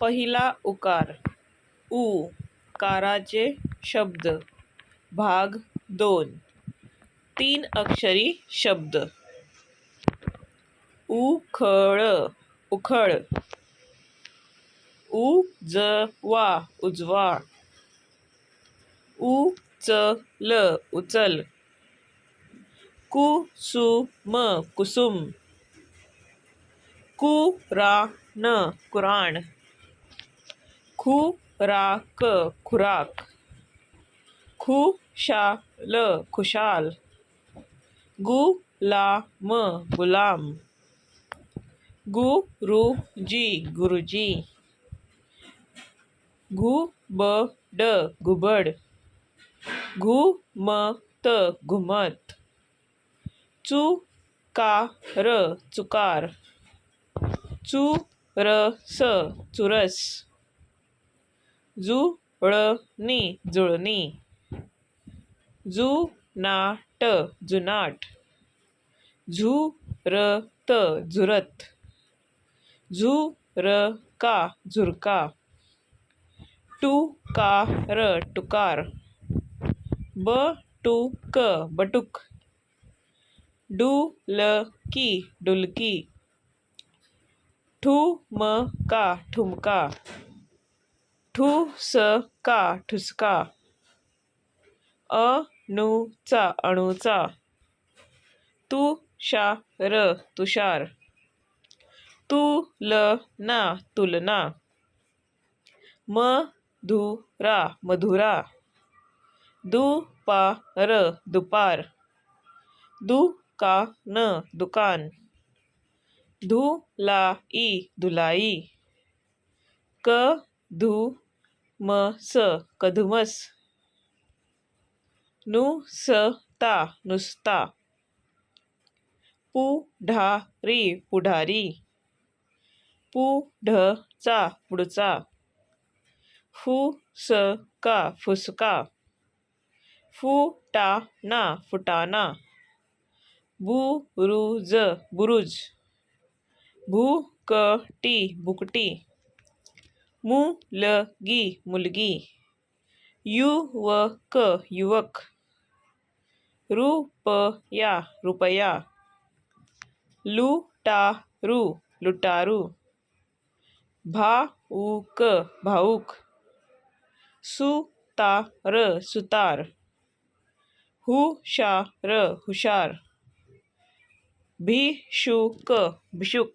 पहिला उकार उ काराचे शब्द भाग दोन तीन अक्षरी शब्द. उखळ. उखळ उजवा. उजवा उचल. उचल कुसुम. कुसुम कुराण कुराण. खुराक खुराक। खुशाल खुशाल। गुलाम गुलाम। गुरुजी गुरुजी। घुबड घुबड घुमत घुमत चुकार चुकार। चुरस चुरस। जुळणी जुळणी जुनाट जुनाट। झुरत झुरत झुरका झुरका टुकार टुकार। बटुक बटुक। डुलकी डुलकी। ठुमका ठुमका। ठुसका ठुसका. अणुचा अणुचा. तुषार तुषार. तुलना तुलना. मधुरा मधुरा. दुपार दुपार. दुकान दुकान. धुलाई धुलाई. म स कधुमस. नु स ता नुसता. पु ढा री पुढारी. पु ढ चा पुढचा. फु स का फुसका. फु टा ना फुटाना. बु रु ज बुरुज. भू क टी बुकटी. मुलगी मुलगी। युवक युवक। रुपया रुपया। लुटारू लुटारू। भाऊक भाऊक। सुतार सुतार। हुशार हुशार। भिषुक भिषुक